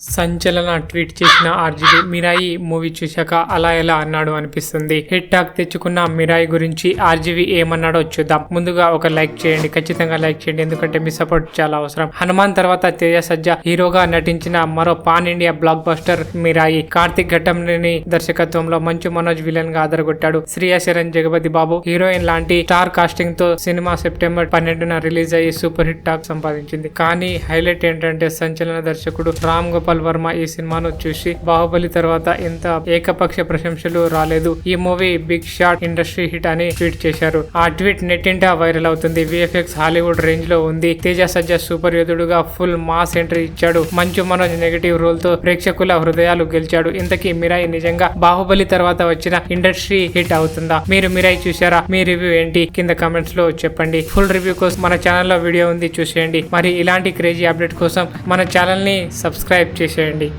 సంచలన ట్వీట్ చేసిన RGB Mirai movie చూశాక అలా ఎలా అన్నాడు అనిపిస్తుంది. హిట్ టాక్ తెచ్చుకున్న మిరాయి గురించి ఆర్జీవీ ఏమన్నాడో చూద్దాం. ముందుగా ఒక లైక్ చేయండి. ఖచ్చితంగా లైక్ చేయండి. ఎందుకంటే మీ సపోర్ట్ చాలా అవసరం. హనుమాన్ తర్వాత తేజ సజ్జా హీరోగా నటించిన మరో pan India blockbuster Mirai. Karthik ఘటంని దర్శకత్వంలో మంచు మనోజ్ విలన్గా ఆదరగొట్టాడు శ్రియా శరణ్ జగపతి బాబు హీరోయిన్ లాంటి స్టార్ కాస్టింగ్తో సినిమా సెప్టెంబర్ పన్నెండున రిలీజ్ అయ్యి సూపర్ హిట్ టాక్ సంపాదించింది. కానీ హైలైట్ ఏంటంటే సంచలన దర్శకుడు రామ్ గోపాల్ వర్మ ఈ సినిమాను చూసి బాహుబలి తర్వాత ఎంత ఏకపక్ష ప్రశంసలు రాలేదు. ఈ movie big shot industry hit అని ట్వీట్ చేశారు. ఆ ట్వీట్ నెట్టింటా వైరల్ అవుతుంది. విఎఫ్ఎక్స్ హాలీవుడ్ రేంజ్లో ఉంది. తేజ సజ్జా సూపర్ యోధుడుగా ఫుల్ మాస్ ఎంట్రీ ఇచ్చాడు. మంచు మనోజ్ నెగటివ్ రోల్తో ప్రేక్షకుల హృదయాలు గెలిచాడు. ఇంతకీ మిరాయి నిజంగా బాహుబలి తర్వాత వచ్చిన ఇండస్ట్రీ హిట్ అవుతుందా? మీరు మిరాయి చూసారా మీ రివ్యూ ఏంటి? కింద కమెంట్స్లో చెప్పండి. ఫుల్ రివ్యూ కోసం మన ఛానల్లో వీడియో ఉంది. చూసేయండి. మరి ఇలాంటి క్రేజీ అప్డేట్ కోసం మన ఛానల్ని సబ్స్క్రైబ్ చేసేయండి.